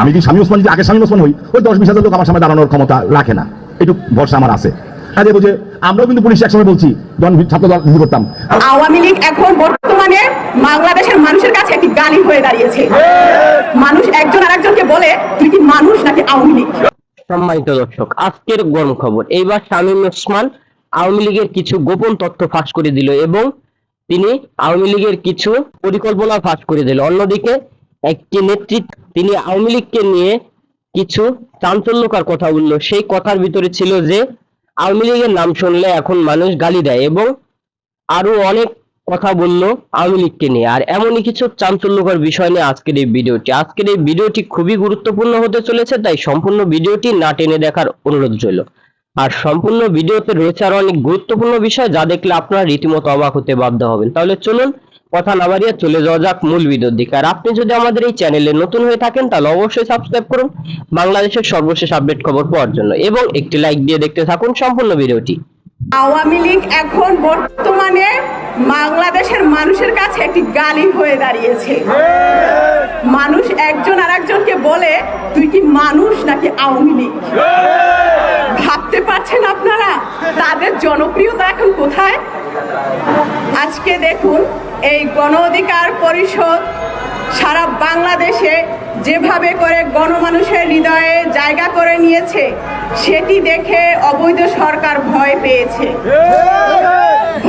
আমি যদি স্বামী ওসমান যদি আগে স্বামী ওসমান হই? ওই দশ বিশ হাজার লোক আমার সামনে দাঁড়ানোর ক্ষমতা রাখে না। একটু ভরসা আমার আছে। কাজে বুঝে আমরাও কিন্তু পুলিশ একসময় বলছি যখন ছাত্র দল শুরু করতাম। আওয়ামী লীগ এখন বর্তমানে বাংলাদেশের মানুষের কাছে একটি গালি হয়ে দাঁড়িয়েছে। মানুষ একজন আরেকজনকে বলে তুই কি মানুষ নাকি আওয়ামী লীগ? সম্মানিত দর্শক আজকের গরম খবর। এইবার শামীম ওসমান আওয়ামী লীগের কিছু গোপন তথ্য ফাঁস করে দিল এবং তিনি আওয়ামী লীগের কিছু পরিকল্পনা ফাঁস করে দিল। অন্যদিকে একটি নেতৃত্ব, তিনি আওয়ামী লীগকে নিয়ে কিছু চাঞ্চল্যকর কথা বলল। সেই কথার ভিতরে ছিল যে, আওয়ামী লীগের নাম শুনলে এখন মানুষ গালি দেয় এবং আরও অনেক কথা বলল আওয়ামী লীগকে নিয়ে। আর এমনই কিছু চাঞ্চল্যকর বিষয় নিয়ে আজকের এই ভিডিওটি। আজকের এই ভিডিওটি খুবই গুরুত্বপূর্ণ হতে চলেছে, তাই সম্পূর্ণ ভিডিওটি না টেনে দেখার অনুরোধ রইল। আর সম্পূর্ণ ভিডিওতে রয়েছে আরও অনেক গুরুত্বপূর্ণ বিষয়, যা দেখলে আপনারা রীতিমতো অবাক হতে বাধ্য হবেন। তাহলে চলুন কথা না বাড়িয়ে চলে যাওয়া যাক মূল ভিডিওর দিকে। আর আপনি যদি আমাদের এই চ্যানেলে নতুন হয়ে থাকেন, তাহলে অবশ্যই সাবস্ক্রাইব করুন বাংলাদেশের সর্বশেষ আপডেট খবর পাওয়ার জন্য এবং একটি লাইক দিয়ে দেখতে থাকুন সম্পূর্ণ ভিডিওটি। আওয়ামী লীগ এখন বর্তমানে বাংলাদেশের মানুষের কাছে একটি গালি হয়ে দাঁড়িয়েছে। মানুষ একজন আর একজনকে বলে, তুই কি মানুষ নাকি আওয়ামী লীগ? পারছেন আপনারা? তাদের জনপ্রিয়তা এখন কোথায়? আজকে দেখুন, এই গণ অধিকার পরিষদ সারা বাংলাদেশে যেভাবে করে গণমানুষের হৃদয়ে জায়গা করে নিয়েছে, সেটি দেখে অবৈধ সরকার ভয় পেয়েছে।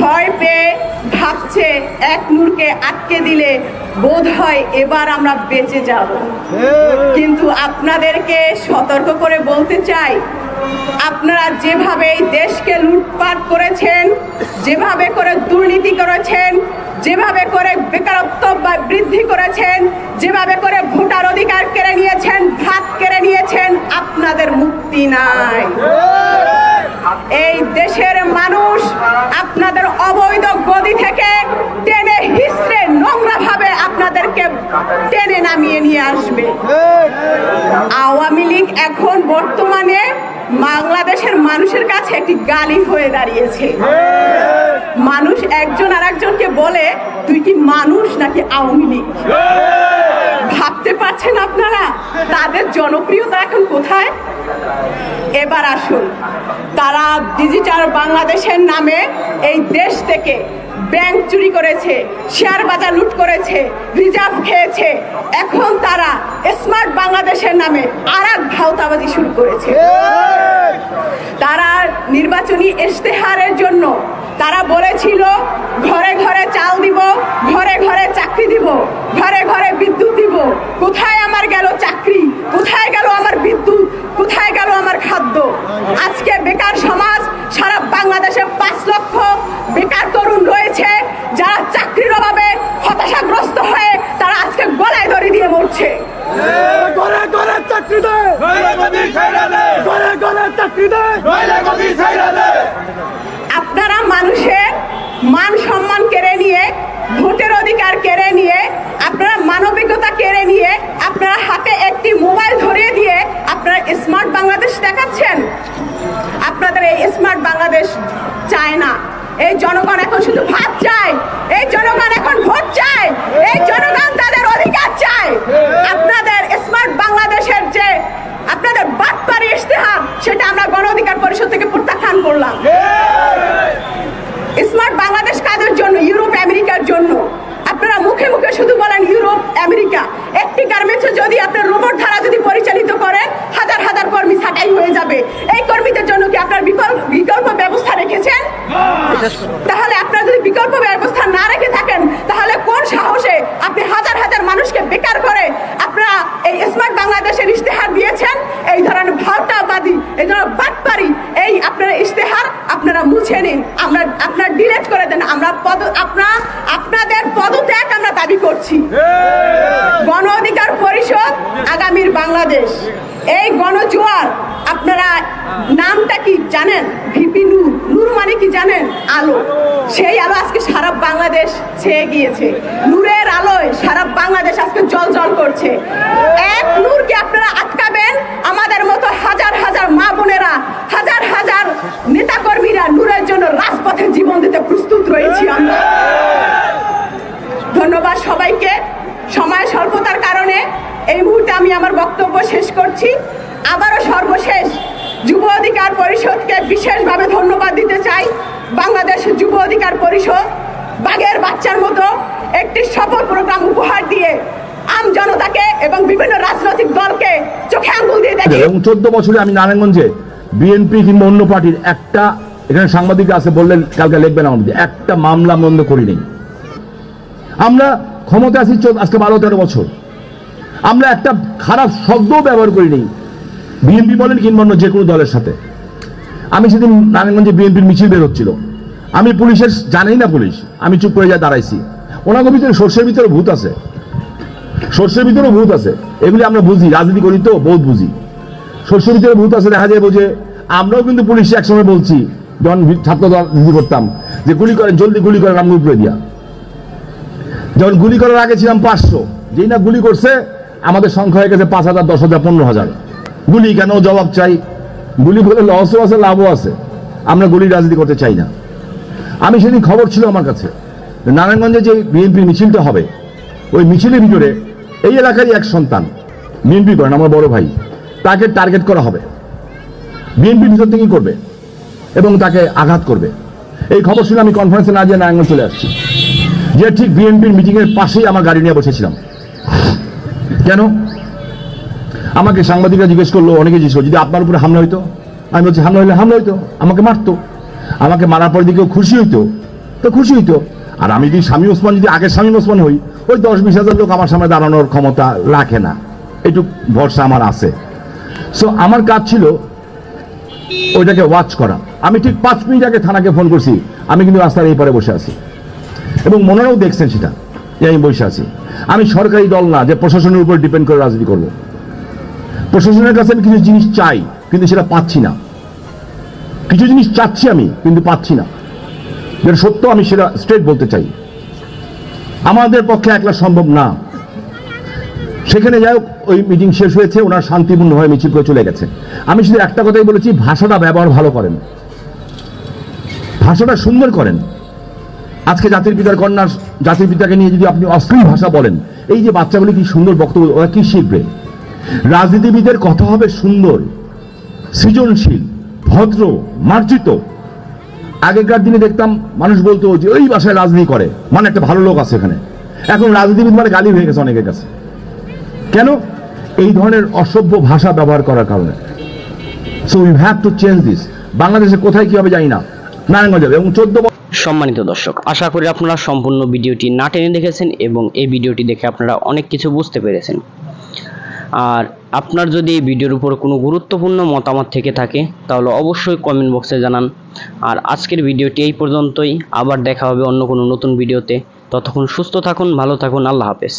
ভয় পেয়ে ভাবছে, এক নূরকে আটকে দিলে বোধ হয় এবার আমরা বেঁচে যাব। কিন্তু আপনাদেরকে সতর্ক করে বলতে চাই আপনারা যেভাবে এই দেশকে লুটপাট করেছেন, যেভাবে করে দুর্নীতি করেছেন, যেভাবে করে বেকারত্ব বৃদ্ধি করেছেন, যেভাবে করে ভোটার অধিকার কেড়ে নিয়েছেন ভাত কেড়ে নিয়েছেন, আপনাদের মুক্তি নাই। এই দেশের মানুষ আপনাদের অবৈধ গদি থেকে টেনে হিসড়ে নোংরা ভাবে আপনাদেরকে টেনে নামিয়ে নিয়ে আসবে। আওয়ামী লীগ এখন বর্তমানে বাংলাদেশের মানুষের কাছে একটি গালি হয়ে দাঁড়িয়েছে। মানুষ একজন আরেকজনকে বলে, তুই কি মানুষ নাকি আওয়ামী লীগ? ভাবতে পারছেন আপনারা? তাদের জনপ্রিয়তা এখন কোথায়? এবার আসুন। তারা ডিজিটাল বাংলাদেশের নামে এই দেশ থেকে ব্যাংক চুরি করেছে শেয়ার বাজার লুট করেছে রিজার্ভ খেয়েছে। এখন তারা স্মার্ট বাংলাদেশের নামে আর এক ভাওতাবাজি শুরু করেছে। তারা নির্বাচনী ইশতেহারের জন্য তারা বলেছিল ঘরে ঘরে চাল দিব ঘরে ঘরে চাকরি দিব ঘরে ঘরে বিদ্যুৎ দিব। কোথায় আমার গেল চাকরি? কোথায় গেল আমার বিদ্যুৎ? কোথায় গেল আমার খাদ্য? আজকে বেকার সমাজ সারা বাংলাদেশে পাঁচ লক্ষ বেকার তরুণ রয়েছে যারা চাকরির অভাবে হতাশাগ্রস্ত হয়ে তারা আজকে গলায় দড়ি দিয়ে মরছে। ঘরে ঘরে চাকরি দেয় ঘরে ঘরে চাকরি দেয় নইলে গদি ছাইড়া দে আপনারা মানুষের মান সম্মান কেড়ে নিয়ে ভোটের অধিকার কেড়ে নিয়ে আপনারা মানবিকতা কেড়ে নিয়ে আপনারা হাতে একটি মোবাইল ধরিয়ে দিয়ে আপনারা স্মার্ট বাংলাদেশ দেখাচ্ছেন আপনাদের এই স্মার্ট বাংলাদেশ চায় না। এই জনগণ এখন শুধু ভাত চায়, এই জনগণ এখন ভোট চায়, এই জনগণ তাদের অধিকার চায়। আপনাদের স্মার্ট বাংলাদেশের যে আপনাদের বাটপারি ইশতেহার, সেটা আমরা গণ অধিকার পরিষদ থেকে প্রত্যাখ্যান করলাম স্মার্ট বাংলাদেশ কাদের জন্য ইউরোপ আমেরিকার জন্য আপনারা মুখে মুখে শুধু বলেন ইউরোপ আমেরিকা একটি গার্মেন্টস যদি আপনার রোবট ধারা যদি পরিচালিত করেন হাজার হাজার কর্মী ছাঁটাই হয়ে যাবে এই কর্মীদের জন্য কি আপনার বিকল্প বিকল্প ব্যবস্থা রেখেছেন তাহলে আপনারা যদি বিকল্প ব্যবস্থা না রেখে থাকেন তাহলে কোন সাহসে আপনি হাজার হাজার মানুষকে বেকার করে আপনারা এই স্মার্ট বাংলাদেশের ইশতেহার দিয়েছেন? এই ধরনের ভাওতাবাদী এই ধরনের বাটপারি এই আপনার ইশতেহার আপনারা মুছে নিন। আমরা আপনার ডিলেট করে দেন। আমরা পদ আপনার আপনাদের পদত্যাগ আমরা দাবি করছি। গণ অধিকার পরিষদ আগামীর বাংলাদেশ। এই গণজোয়ার, আপনারা নামটা কি জানেন? ভিপি নূর নূর মানে কি জানেন? আলো। সেই আলো আজকে সারা বাংলাদেশ ছেয়ে গিয়েছে। নূরের আলোয় সারা বাংলাদেশ আজকে জল জল করছে। এক নূরকে আপনারা আটকাবেন, আমাদের মতো হাজার হাজার মা বোনেরা, হাজার হাজার নেতাকর্মীরা নূরের জন্য রাজপথে জীবন দিতে প্রস্তুত রয়েছি আমরা। ধন্যবাদ সবাইকে সময় স্বল্পতার কারণে এই মুহূর্তে আমি আমার বক্তব্য শেষ করছি। আবারও সর্বশেষ যুব অধিকার পরিষদকে বিশেষভাবে ধন্যবাদ দিতে চাই। বাংলাদেশ যুব অধিকার পরিষদ বাঘের বাচ্চার মতো একটি সফল প্রোগ্রাম উপহার দিয়ে আম জনতাকে এবং বিভিন্ন রাজনৈতিক দলকে চোখে আঙ্গুল দিয়ে দেখে এবং চোদ্দ বছরে আমি নারায়ণগঞ্জে বিএনপি কিংবা অন্য পার্টির একটা এখানে সাংবাদিক আছে বললেন, কালকে লিখবেন আমাদের একটা মামলা বন্ধ করিনি। আমরা ক্ষমতা আছি আজকে বারো তেরো বছর। আমরা একটা খারাপ শব্দও ব্যবহার করিনি। বিএনপি বলেন কিংবা অন্য যে কোনো দলের সাথে। আমি সেদিন নারায়ণগঞ্জে বিএনপির মিছিল বের হচ্ছিল। আমি পুলিশের জানেই না পুলিশ। আমি চুপ করে যা দাঁড়াইছি। ওনাকে ভিতরে সর্ষের ভিতরে ভূত আছে। সর্ষের ভিতরে ভূত আছে। এগুলি আমরা বুঝি, রাজনীতি করি তো, বহুত বুঝি। সর্ষের ভিতরে ভূত আছে, দেখা যায় যে আমরাও কিন্তু পুলিশে একসময় বলছি যখন ছাত্র রাজনীতি করতাম। যে গুলি করেন, জলদি গুলি করেন আমরা উপরে দিয়া। যখন গুলি করার আগে ছিলাম পাঁচশো। যেই না গুলি করছে আমাদের সংখ্যা হয়ে গেছে পাঁচ হাজার, দশ হাজার, পনেরো হাজার। গুলি কেন জবাব চাই? গুলি করলে লসও আছে, লাভও আছে। আমরা গুলি রাজনীতি করতে চাই না। আমি সেদিন খবর ছিল আমার কাছে নারায়ণগঞ্জে যে বিএনপির মিছিলটা হবে, ওই মিছিলের ভিতরে এই এলাকারই এক সন্তান বিএনপি করেন আমার বড় ভাই, তাকে টার্গেট করা হবে। বিএনপি ভিতর থেকেই করবে? এবং তাকে আঘাত করবে। এই খবর শুনে আমি কনফারেন্সে না যেয়ে নারায়ণগঞ্জ চলে আসছি। যে ঠিক বিএনপির মিটিংয়ের পাশেই আমার গাড়ি নিয়ে বসেছিলাম। কেন আমাকে সাংবাদিকরা জিজ্ঞেস করল, অনেকে জিজ্ঞেস করল, যদি আপনার উপরে হামলা হইতো? আমি বলছি, হামলা হইলে হামলা হইতো, আমাকে মারতো। আমাকে মারার পর দিকেও খুশি হইতো, তো খুশি হইতো। আর আমি যদি স্বামী ওসমান, যদি আগের স্বামী ওসমান হই, ওই দশ বিশ হাজার লোক আমার সামনে দাঁড়ানোর ক্ষমতা রাখে না। একটু ভরসা আমার আছে। সো আমার কাজ ছিল ওইটাকে ওয়াচ করা। আমি ঠিক পাঁচ মিনিট আগে থানাকে ফোন করছি। আমি কিন্তু রাস্তার এই পারে বসে আছি। এবং মনেরাও দেখছেন সেটা। যে আমি বসে আছি। আমি সরকারি দল না, যে প্রশাসনের উপর ডিপেন্ড করে রাজনীতি করব। প্রশাসনের কাছে আমি কিছু জিনিস চাই, কিন্তু সেটা পাচ্ছি না। কিছু জিনিস চাচ্ছি আমি, কিন্তু পাচ্ছি না। যেটা সত্য, আমি সেটা স্ট্রেট বলতে চাই। আমাদের পক্ষে একলা সম্ভব না। সেখানে যাই হোক, ওই মিটিং শেষ হয়েছে, ওনার শান্তিপূর্ণভাবে মিছিল করে চলে গেছে। আমি শুধু একটা কথাই বলেছি, ভাষাটা ব্যবহার ভালো করেন। ভাষাটা সুন্দর করেন। আজকে জাতির পিতার কন্যা জাতির পিতাকে নিয়ে যদি আপনি অশ্লীল ভাষা বলেন, এই যে বাচ্চাগুলি কি সুন্দর বক্তব্য, ওরা কি শিখবে? রাজনীতিবিদের কথা হবে সুন্দর, সৃজনশীল, ভদ্র, মার্জিত। আগেকার দিনে দেখতাম মানুষ বলতো যে, ওই ভাষায় রাজনীতি করে মানে একটা ভালো লোক আছে এখানে। এখন রাজনীতিবিদ মানে গালি হয়ে গেছে অনেকের কাছে। কেন? এই ধরনের অসভ্য ভাষা ব্যবহার করার কারণে। So we have to change this বাংলাদেশে কোথায় কি হবে জানি না। নারায়ণগঞ্জ এবং চোদ্দ সম্মানিত দর্শক, আশা করি আপনারা সম্পূর্ণ ভিডিওটি না টেনে দেখেছেন এবং এই ভিডিওটি দেখে আপনারা অনেক কিছু বুঝতে পেরেছেন। আর আপনার যদি এই ভিডিওর উপর কোনো গুরুত্বপূর্ণ মতামত থেকে থাকে, তাহলে অবশ্যই কমেন্ট বক্সে জানান। আর আজকের ভিডিওটি এই পর্যন্তই, আবার দেখা হবে অন্য কোনো নতুন ভিডিওতে। ততক্ষণ সুস্থ থাকুন, ভালো থাকুন, আল্লাহ হাফেজ।